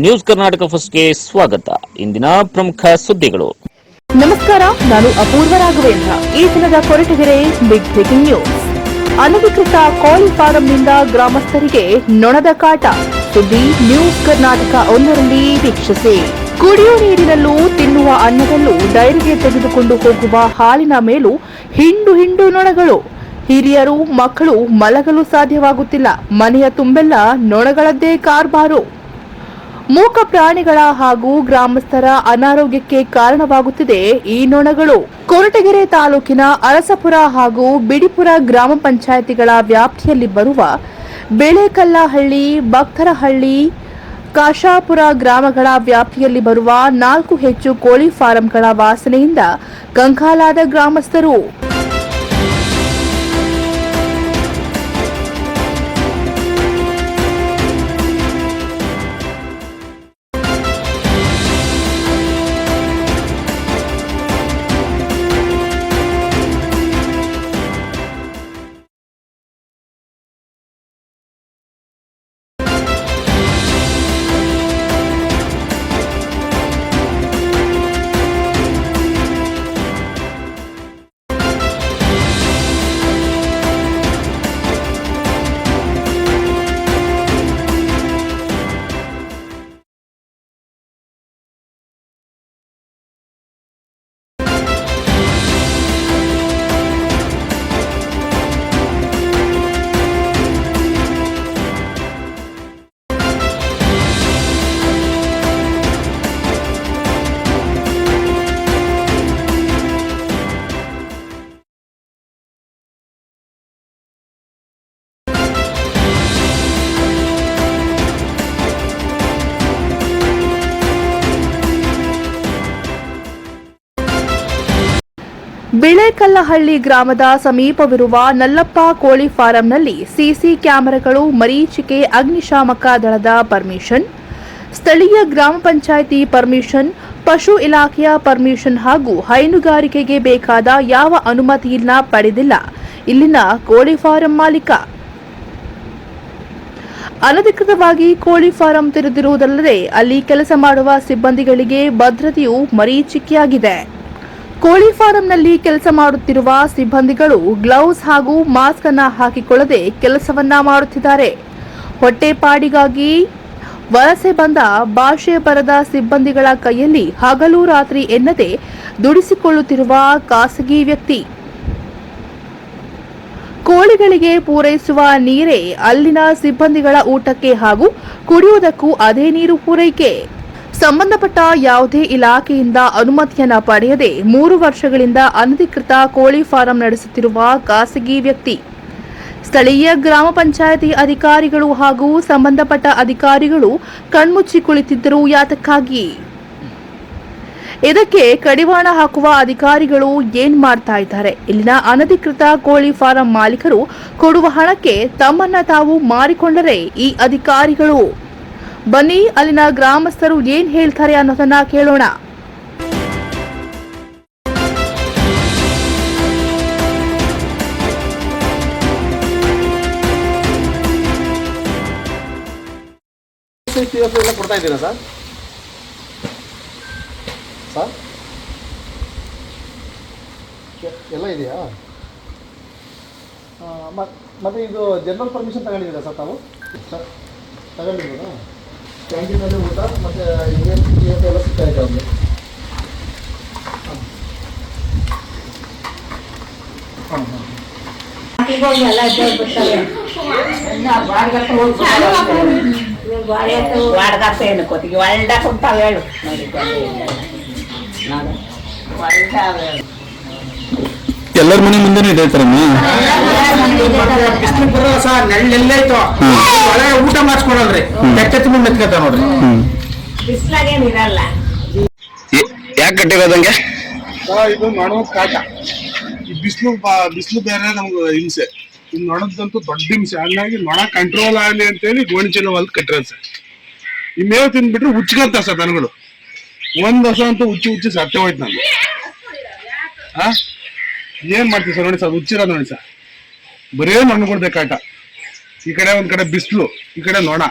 News Karnataka ಫಸ್ಟ್ಗೆ ಸ್ವಾಗತ. ಇಂದಿನ ಪ್ರಮುಖ ಸುದ್ದಿಗಳು. ನಮಸ್ಕಾರ, ನಾನು ಅಪೂರ್ವ ರಾಘವೇಂದ್ರ. ಈ ದಿನದ ಕೊರಟಗೆರೆ ಬಿಗ್ ಬ್ರೇಕಿಂಗ್ ನ್ಯೂಸ್ ಅನಧಿಕೃತ ಕೋಳಿ ಫಾರಂನಿಂದ ಗ್ರಾಮಸ್ಥರಿಗೆ ನೊಣದ ಕಾಟ. ಸುದ್ದಿ ನ್ಯೂಸ್ ಕರ್ನಾಟಕ ಒಂದರಲ್ಲಿ ವೀಕ್ಷಿಸಿ. ಕುಡಿಯುವ ನೀರಿನಲ್ಲೂ ತಿನ್ನುವ ಅನ್ನದಲ್ಲೂ ಡೈರಿಗೆ ತೆಗೆದುಕೊಂಡು ಹೋಗುವ ಹಾಲಿನ ಮೇಲೂ ಹಿಂಡು ಹಿಂಡು ನೊಣಗಳು. ಹಿರಿಯರು, ಮಕ್ಕಳು ಮಲಗಲು ಸಾಧ್ಯವಾಗುತ್ತಿಲ್ಲ. ಮನೆಯ ತುಂಬೆಲ್ಲ ನೊಣಗಳದ್ದೇ ಕಾರ್ಬಾರು. ಮೂಕ ಪ್ರಾಣಿಗಳ ಹಾಗೂ ಗ್ರಾಮಸ್ಥರ ಅನಾರೋಗ್ಯಕ್ಕೆ ಕಾರಣವಾಗುತ್ತಿದೆ ಈ ನೊಣಗಳು. ಕೊರಟಗೆರೆ ತಾಲೂಕಿನ ಅರಸಪುರ ಹಾಗೂ ಬಿಡಿಪುರ ಗ್ರಾಮ ಪಂಚಾಯಿತಿಗಳ ವ್ಯಾಪ್ತಿಯಲ್ಲಿ ಬರುವ ಬೆಳೆಕಲ್ಲಹಳ್ಳಿ ಭಕ್ತರಹಳ್ಳಿ ಕಾಶಾಪುರ ಗ್ರಾಮಗಳ ವ್ಯಾಪ್ತಿಯಲ್ಲಿ ಬರುವ ನಾಲ್ಕು ಹೆಚ್ಚು ಕೋಳಿ ಫಾರಂಗಳ ವಾಸನೆಯಿಂದ ಕಂಕಾಲಾದ ಗ್ರಾಮಸ್ಥರು. ಬಿಳೆಕಲ್ಲಹಳ್ಳಿ ಗ್ರಾಮದ ಸಮೀಪವಿರುವ ನಲ್ಲಪ್ಪ ಕೋಳಿ ಫಾರಂನಲ್ಲಿ ಸಿಸಿ ಕ್ಯಾಮೆರಾಗಳು, ಮರೀಚಿಕೆ, ಅಗ್ನಿಶಾಮಕ ದಳದ ಪರ್ಮಿಷನ್, ಸ್ಥಳೀಯ ಗ್ರಾಮ ಪಂಚಾಯಿತಿ ಪರ್ಮಿಷನ್, ಪಶು ಇಲಾಖೆಯ ಪರ್ಮಿಷನ್ ಹಾಗೂ ಹೈನುಗಾರಿಕೆಗೆ ಬೇಕಾದ ಯಾವ ಅನುಮತಿಯನ್ನ ಪಡೆದಿಲ್ಲ. ಇಲ್ಲಿನ ಕೋಳಿ ಫಾರಂ ಮಾಲೀಕ. ಅನಧಿಕೃತವಾಗಿ ಕೋಳಿ ಫಾರಂ ತೆರೆದಿರುವುದಲ್ಲದೆ ಅಲ್ಲಿ ಕೆಲಸ ಮಾಡುವ ಸಿಬ್ಬಂದಿಗಳಿಗೆ ಭದ್ರತೆಯು ಮರೀಚಿಕೆಯಾಗಿದೆ. ಕೋಳಿ ಫಾರಂನಲ್ಲಿ ಕೆಲಸ ಮಾಡುತ್ತಿರುವ ಸಿಬ್ಬಂದಿಗಳು ಗ್ಲೌಸ್ ಹಾಗೂ ಮಾಸ್ಕ್ ಅನ್ನ ಹಾಕಿಕೊಳ್ಳದೆ ಕೆಲಸವನ್ನ ಮಾಡುತ್ತಿದ್ದಾರೆ. ಹೊಟ್ಟೆಪಾಡಿಗಾಗಿ ವಲಸೆ ಬಂದ ಭಾಷೆ ಬರದ ಸಿಬ್ಬಂದಿಗಳ ಕೈಯಲ್ಲಿ ಹಗಲು ರಾತ್ರಿ ಎನ್ನದೆ ದುಡಿಸಿಕೊಳ್ಳುತ್ತಿರುವ ಖಾಸಗಿ ವ್ಯಕ್ತಿ. ಕೋಳಿಗಳಿಗೆ ಪೂರೈಸುವ ನೀರೇ ಅಲ್ಲಿನ ಸಿಬ್ಬಂದಿಗಳ ಊಟಕ್ಕೆ ಹಾಗೂ ಕುಡಿಯುವುದಕ್ಕೂ ಅದೇ ನೀರು ಪೂರೈಕೆ. ಸಂಬಂಧಪಟ್ಟ ಯಾವುದೇ ಇಲಾಖೆಯಿಂದ ಅನುಮತಿಯನ್ನ ಪಡೆಯದೆ ಮೂರು ವರ್ಷಗಳಿಂದ ಅನಧಿಕೃತ ಕೋಳಿ ಫಾರಂ ನಡೆಸುತ್ತಿರುವ ಖಾಸಗಿ ವ್ಯಕ್ತಿ. ಸ್ಥಳೀಯ ಗ್ರಾಮ ಪಂಚಾಯಿತಿ ಅಧಿಕಾರಿಗಳು ಹಾಗೂ ಸಂಬಂಧಪಟ್ಟ ಅಧಿಕಾರಿಗಳು ಕಣ್ಮುಚ್ಚಿ ಕುಳಿತಿದ್ದರು ಯಾತಕ್ಕಾಗಿ? ಇದಕ್ಕೆ ಕಡಿವಾಣ ಹಾಕುವ ಅಧಿಕಾರಿಗಳು ಏನ್ ಮಾಡ್ತಾ ಇದ್ದಾರೆ? ಇಲ್ಲಿನ ಅನಧಿಕೃತ ಕೋಳಿ ಫಾರಂ ಮಾಲೀಕರು ಕೊಡುವ ಹಣಕ್ಕೆ ತಮ್ಮನ್ನ ತಾವು ಮಾರಿಕೊಂಡರೆ ಈ ಅಧಿಕಾರಿಗಳು? ಬನ್ನಿ, ಅಲ್ಲಿನ ಗ್ರಾಮಸ್ಥರು ಏನ್ ಹೇಳ್ತಾರೆ ಅನ್ನೋದನ್ನ ಕೇಳೋಣ. ಕೊಡ್ತಾ ಇದ್ದೀರಾ ಸರ್? ಸರ್? ಎಲ್ಲ ಇದೆಯಾ? ಮತ್ತೆ ಇದು ಜನರಲ್ ಪರ್ಮಿಷನ್ ತಗೊಂಡಿದ್ದೀರಾ ಸರ್ ತಾವು? ಸರ್, ತಗೊಂಡಿದ್ದೀರಾ? ಕ್ಯಾಂಟೀನಲ್ಲಿ ಊಟ ಮತ್ತು ಇಂಡಿಯನ್ ಇವತ್ತು ಎಲ್ಲ ಸಿಗ್ತಾ ಇದೆ ಅಲ್ಲಿ ಹಾಂ ಹಾಂ ಏನು ಕೊತ್ತಿಗೆ ಒಳ್ಳೆ ಕುಂತಾವ ಹೇಳು. ನೋಡಿ ಒಳ್ಳೆ ಎಲ್ಲರ ಮನೆ ಮುಂದೆನೂ ಇದೆ ತರಮ್ಮ ಬಿಸಿಲು ಬರೋ ಸರ್ ನೆಳ್ಳೆಲ್ಲೈತು ಒಳಗೆ ಊಟ ಮಾಡಿಸ್ಕೊಡಲ್ರಿ ಕೆಟ್ಟ ತುಂಬ ಮೆತ್ಕತ ನೋಡ್ರಿ. ಬಿಸ್ಲಾಗೇನು ಇರಲ್ಲ. ಯಾಕೆ ಕಟ್ಟಿರೋದಂಗೆ ಇದು ನೊಣದ ಕಾಟ. ಈ ಬಿಸಿಲು ಬಿಸಿಲು ಬೇರೆ ನಮ್ಗೆ ಹಿಂಸೆ. ಇದು ನೋಡದಂತೂ ದೊಡ್ಡ ಹಿಂಸೆ. ಹಂಗಾಗಿ ನೋಡ ಕಂಟ್ರೋಲ್ ಆಗಲಿ ಅಂತೇಳಿ ಗೋಣಿ ಚೀಲ ಹೊಲ್ದು ಕಟ್ಟಿರೋದು ಸರ್. ಈ ಮೇವು ತಿಂದ್ಬಿಟ್ರೆ ಹುಚ್ಕಂತ ಸರ್ ದನಗಳು. ಒಂದ್ ಹೊಸ ಅಂತೂ ಹುಚ್ಚಿ ಹುಚ್ಚಿ ಸತ್ತೇ ಹೋಯ್ತು ನಮ್ಗೆ. ಆ? ಏನ್ ಮಾಡ್ತೀವಿ ಸರ್? ನೋಡಿ ಸರ್ ಹುಚ್ಚಿರ ನೋಡಿ ಸರ್. ಬರೇ ಮಣ್ಣು ಕೊಡ್ಬೇಕಾಟ ಈ ಕಡೆ ಒಂದ್ ಕಡೆ ಬಿಸಿಲು, ಈ ಕಡೆ ನೋಣ.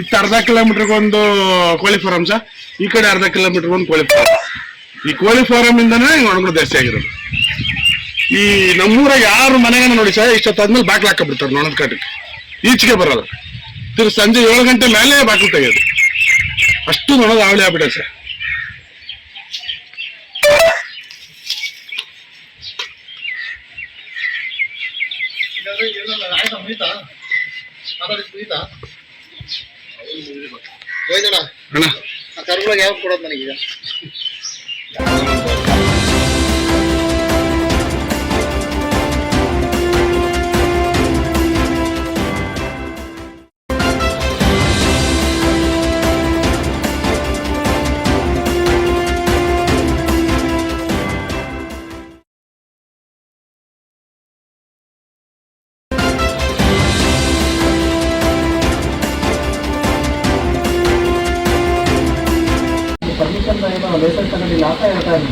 ಇತ್ತ ಅರ್ಧ ಕಿಲೋಮೀಟರ್ಗೆ ಒಂದು ಕೋಳಿ ಫಾರಂ ಸರ್. ಈ ಕಡೆ ಅರ್ಧ ಕಿಲೋಮೀಟರ್ ಒಂದು ಕೋಳಿ ಫಾರಂ. ಈ ಕೋಳಿ ಫಾರಂ ಇಂದನೇ ಒಣಗಳು ಜಾಸ್ತಿ ಆಗಿರೋದು. ಈ ನಮ್ಮೂರ ಯಾರು ಮನೆಗೆ ನೋಡಿ ಸರ್ ಇಷ್ಟೊತ್ತಾದ್ಮೇಲೆ ಬಾಕ್ಲು ಹಾಕಬಿಡ್ತಾರೆ ನೊಣದ ಕಾಟಕ್ಕೆ. ಈಚೆಗೆ ಬರಲ್ಲ. ತಿರ್ಗಿ ಸಂಜೆ ಏಳು ಗಂಟೆ ಮೇಲೆ ಬಾಕ್ಲು ತೆಗೆಯೋದು. ಅಷ್ಟು ನೊಣದ ಆವಳಿ ಆಗ್ಬಿಟ್ಟೆ ಸರ್. ಅಣ್ಣ ಕರುಗಳಿಗೆ ಯಾವಾಗ ಕೊಡೋದು ನನಗೀಗ ಸರ್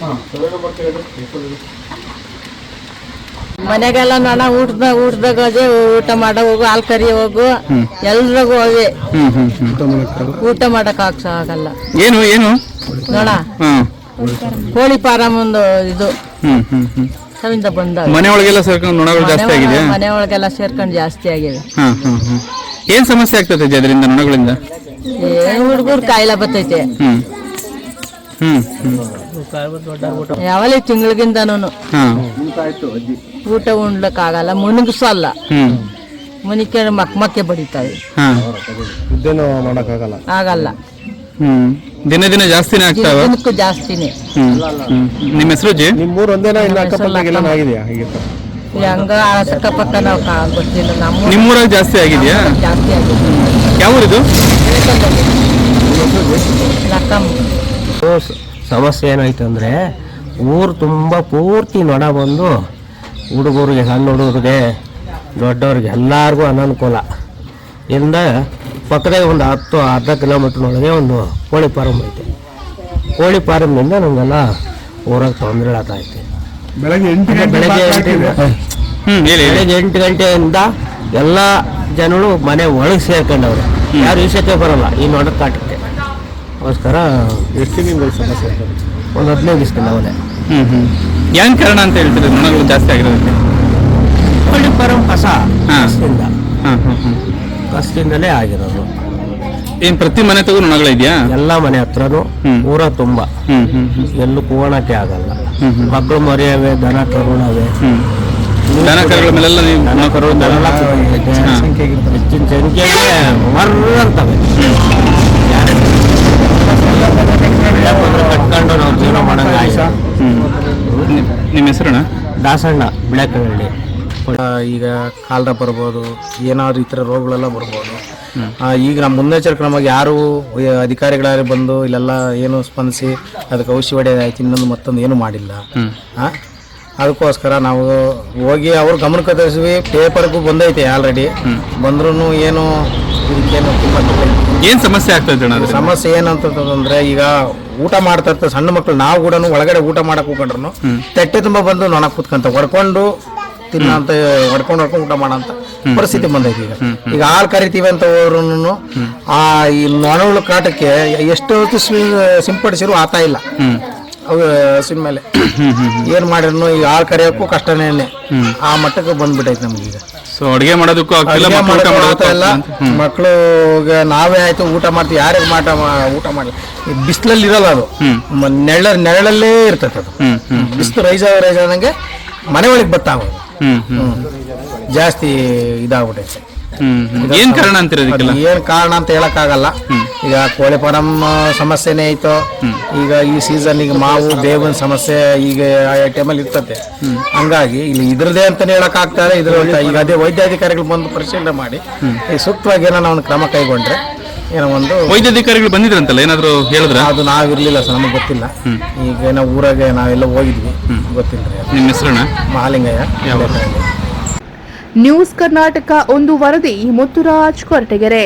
ಹಾಂ ಮನೆಗೆಲ್ಲ ನೋಡ ಊಟದ ಊಟದಾಗ ಹೋದೆ ಊಟ ಮಾಡ ಹೋಗು ಹಾಲ್ ಕರಿ ಹೋಗು. ಎಲ್ರಿಗೂ ಹೋಗಿ ಊಟ ಮಾಡಕ್ ಆಗಲ್ಲ. ಏನು ಏನು? ನೋಡ. ಹ್ಮ್. ಕೋಳಿ ಫಾರಂ ಒಂದು ಇದು. ಹ್ಮ್ ಬಂದಾಗ ಮನೆ ಒಳಗೆಲ್ಲ ಸೇರ್ಕೊಂಡು ನೊಣಗಳು ಜಾಸ್ತಿ ಆಗಿದೆ ಮನೆ ಒಳಗೆಲ್ಲ ಸೇರ್ಕೊಂಡು ಜಾಸ್ತಿ ಆಗಿದೆ ಹಾ ಹಾ ಹಾ. ಏನ್ ಸಮಸ್ಯೆ ಆಗ್ತದೆ ಅದರಿಂದ ನೊಣಗಳಿಂದ? ಏನ್ ಹುಡುಗರು ಕಾಯಿಲೆ ಬರ್ತೈತೆ. ಹ್ಮ್. ಹ್ಮ್ ಹ್ಮ್. ಯಾವಲ್ಲಿ ತಿಂಗಳಿಗಿಂದನೂ ಹಾ. ಊಟ ಉಣ್ಲಕ್ ಆಗಲ್ಲ ಮುಣಗಿಸಲ್ಲ ಹ್ಮ್. ಮುನಿಕೆ ಮಕ್ ಮಕ್ಕೆ ಬಡಿತಾವೆ ಹಾ. ಆಗಲ್ಲ. ಹ್ಮ್. ದಿನ ದಿನ ಜಾಸ್ತಿನೇ ಆಗ್ತಾವ ದಿನಕ್ಕೂ ಜಾಸ್ತಿನೇ. ನಿಮ್ಮ ಹೆಸರು ಜಿ? ನಿಮ್ಮ ಊರು ಒಂದೇನಾ ಇಲ್ಲ ಅಕ್ಕಪಕ್ಕಗೆಲ್ಲ ಆಗಿದೆಯಾ? ಹೀಗೆ ಹಂಗ ಅಕ್ಕಪಕ್ಕ ನಾವು ಕಾ- ಗೊತ್ತಿಲ್ಲ. ನಮ್ಮ ನಿಮ್ಮೂರಾಗ ಜಾಸ್ತಿ ಆಗಿದೆಯಾ? ಜಾಸ್ತಿ ಆಗಿದೆ ಯಾವ ಊರಿದು? ಲಕ್ಕಮ್ಮ. ಸಮಸ್ಯೆ ಏನಾಯ್ತು ಅಂದರೆ ಊರು ತುಂಬ ಪೂರ್ತಿ ನೊಣ ಬಂದು ಹುಡುಗರಿಗೆ ಸಣ್ಣ ಹುಡುಗರಿಗೆ ದೊಡ್ಡವ್ರಿಗೆ ಎಲ್ಲರಿಗೂ ಅನನುಕೂಲ. ಇಂದ ಪಕ್ಕದಾಗ ಒಂದು ಹತ್ತು ಅರ್ಧ ಕಿಲೋಮೀಟ್ರ್ನೊಳಗೆ ಒಂದು ಕೋಳಿ ಫಾರಮ್ ಐತೆ. ಕೋಳಿ ಫಾರಮ್ನಿಂದ ನಮಗೆಲ್ಲ ಊರಾಗ ತೊಂದರೆ ಆಗ್ತೈತೆ ಬೆಳಗ್ಗೆ ಎಂಟು ಗಂಟೆ ಬೆಳಗ್ಗೆ ಬೆಳಗ್ಗೆ ಎಂಟು ಗಂಟೆಯಿಂದ ಎಲ್ಲ ಜನಗಳು ಮನೆ ಒಳಗೆ ಸೇರ್ಕೊಂಡವ್ರು. ಯಾರು ಈಶಕ್ಕೆ ಬರಲ್ಲ ಈ ನೋಡ ಕಾಟಕ್ಕೆ. ಅದಕ್ಕೋಸ್ಕರ ಎಷ್ಟು ನಿಮ್ಗೆ ಸಮಸ್ಯೆ ಒಂದು ಹದಿನೈದು ದಿವಸ ಅವನೇ ಹ್ಞೂ ಹ್ಮ್. ಏನ್ ಕಾರಣ ಅಂತ ಹೇಳ್ತೀರಿ ಮನೆಗಳು ಜಾಸ್ತಿ ಆಗಿರೋದಕ್ಕೆ? ಕೋಳಿ ಫಾರಮ್ ಕಸ. ಹಾಂ. ಹಾಂ ಹಾಂ ಹಾ ಹಾ ಕಸದಿಂದಲೇ ಆಗಿರೋದು. ಏನ್ ಪ್ರತಿ ಮನೆ ತಗೋ ನೊಣಗಳಿದ್ಯಾ ಎಲ್ಲ ಮನೆ ಹತ್ರನು. ಊರ ತುಂಬ. ಹ್ಮ್ ಹ್ಮ್ ಹ್ಮ್. ಎಲ್ಲೂ ಕೂಗೋಣಕ್ಕೆ ಆಗಲ್ಲ. ಹ್ಮ್ ಹ್ಮ್. ಮಕ್ಕಳು ಮರಿಯವೆ ದನ ಕರುಣವೆ. ಹ್ಮ್. ದನ ಕರುಗಳ ಮೇಲೆಲ್ಲ ನೀವು ದನ ಕರು ಕರುಗಳು ಹಾ. ಹೆಚ್ಚಿನ ಸಂಖ್ಯೆಗೆ ಮರ್ರಂತವೆ ಕಟ್ಕೊಂಡು ನಾವು ಜೀವನ ಮಾಡಂಗ ಹ್ಮ್. ನಿಮ್- ನಿಮ್ಮ ಹೆಸರಣ್ಣ? ದಾಸಣ್ಣ ಬಿಳಕಹಳ್ಳಿ ಈಗ ಕಾಲರ ಬರ್ಬೋದು ಏನಾದ್ರು ಈ ಥರ ರೋಗಗಳೆಲ್ಲ ಬರ್ಬೋದು. ಈಗ ನಮ್ಮ ಮುನ್ನೆಚ್ಚರಿಕೆ ಕ್ರಮವಾಗಿ ಯಾರು ಅಧಿಕಾರಿಗಳಾಗಿ ಬಂದು ಇಲ್ಲೆಲ್ಲ ಏನು ಸ್ಪಂದಿಸಿ ಅದಕ್ಕೆ ಔಷಧಿ ಹೊಡೆಯೋದಾಯ್ತು ಇನ್ನೊಂದು ಮತ್ತೊಂದು ಏನು ಮಾಡಿಲ್ಲ. ಆ? ಅದಕ್ಕೋಸ್ಕರ ನಾವು ಹೋಗಿ ಅವ್ರ ಗಮನಕ್ಕೆ ತರಿಸಿವಿ ಪೇಪರ್ಗೂ ಬಂದೈತೆ ಆಲ್ರೆಡಿ ಬಂದ್ರೂ ಏನು ಏನು ಸಮಸ್ಯೆ ಆಗ್ತದೆ? ಸಮಸ್ಯೆ ಏನಂತಂದ್ರೆ ಈಗ ಊಟ ಮಾಡ್ತಾ ಇರ್ತದೆ ಸಣ್ಣ ಮಕ್ಕಳು ನಾವು ಕೂಡ ಒಳಗಡೆ ಊಟ ಮಾಡಕ್ ಹೋಗ್ಕೊಂಡ್ರು ತಟ್ಟೆ ತುಂಬ ಬಂದು ನೊಣ ಕೂತ್ಕೊಂತ ಹೊಡ್ಕೊಂಡು ತಿನ್ನಂತ ಹೊಡ್ಕೊಂಡು ಹೊಡ್ಕೊಂಡು ಊಟ ಮಾಡಂತ ಪರಿಸ್ಥಿತಿ ಬಂದೈತಿ ಈಗ. ಈಗ ಹಾಲು ಕರಿತೀವಿ ಅಂತ ಹೋದ್ರು ಆ ಈ ನೊಣಗಳು ಕಾಟಕ್ಕೆ ಎಷ್ಟು ಹೊತ್ತು ಸಿಂಪಡಿಸಿರು ಆತ ಇಲ್ಲ. ಅವು ಹಸಿನ ಮೇಲೆ. ಏನ್ ಮಾಡಿದ್ರು ಈಗ ಹಾಲು ಕರಿಯೋಕ್ಕೂ ಕಷ್ಟನೇ ಆ ಮಟ್ಟಕ್ಕೆ ಬಂದ್ಬಿಟ್ಟೈತೆ ನಮ್ಗೀಗ ಸೊ ಅಡಿಗೆ ಮಾಡೋದಕ್ಕೂ ಇಲ್ಲ. ಮಕ್ಕಳು ನಾವೇ ಆಯ್ತು ಊಟ ಮಾಡ್ತೀವಿ ಯಾರಿಗೆ ಮಾಟ ಊಟ ಮಾಡಿ ಬಿಸಿಲಲ್ಲಿ ಇರಲ್ಲ ಅದು. ನೆರಳ ನೆರಳಲ್ಲೇ ಇರ್ತೈತೆ ಅದು. ಬಿಸಿಲು ರೈಸ್ ರೈಸ್ ಆದಂಗೆ ಮನೆ ಒಳಗೆ ಬತ್ತಾಗೋದು ಜಾಸ್ತಿ ಇದಾಗ್ಬಿಟ್ಟೈತೆ. ಏನ್ ಕಾರಣ ಅಂತೀರ ಅದಕ್ಕೆಲ್ಲ ಏನ್ ಕಾರಣ ಅಂತ ಹೇಳಕ್ಕಾಗಲ್ಲ. ಈಗ ಕೋಳಿ ಫಾರಂ ಸಮಸ್ಯೆನೇ ಐತೋ ಈಗ ಈ ಸೀಸನ್ ಈಗ ಮಾವು ಬೇವಿನ ಸಮಸ್ಯೆ ಈಗ ಆ ಟೈಮಲ್ಲಿ ಇರ್ತದೆ. ಹಂಗಾಗಿ ಇಲ್ಲಿ ಇದ್ರದೇ ಅಂತ ಹೇಳಕ್ ಆಗ್ತಾರೆ ಇದ್ರ ಈಗ ಅದೇ ವೈದ್ಯಾಧಿಕಾರಿಗಳು ಬಂದು ಪರಿಶೀಲನೆ ಮಾಡಿ ಈ ಸೂಕ್ತವಾಗಿ ಏನೋ ಒಂದು ಕ್ರಮ ಕೈಗೊಂಡ್ರೆ ಏನೋ ಒಂದು ವೈದ್ಯಾಧಿಕಾರಿಗಳು ಬಂದಿದ್ರಂತಲ್ಲ ಏನಾದರೂ ಹೇಳಿದ್ರ? ಅದು ನಾವಿರ್ಲಿಲ್ಲ ಸರ್ ನಮಗೆ ಗೊತ್ತಿಲ್ಲ. ಈಗ ನಾವು ಊರಾಗೆ ನಾವೆಲ್ಲ ಹೋಗಿದ್ವಿ. ಗೊತ್ತಿಲ್ಲ ರೀ ಅದು. ನಿಮ್ಮ ಹೆಸರಣ್ಣ? ಮಹಾಲಿಂಗಯ್ಯ. ನ್ಯೂಸ್ ಕರ್ನಾಟಕ ಒಂದು ವರದಿ ಮುತ್ತುರಾಜ್ ಕೊರಟಗೆರೆ.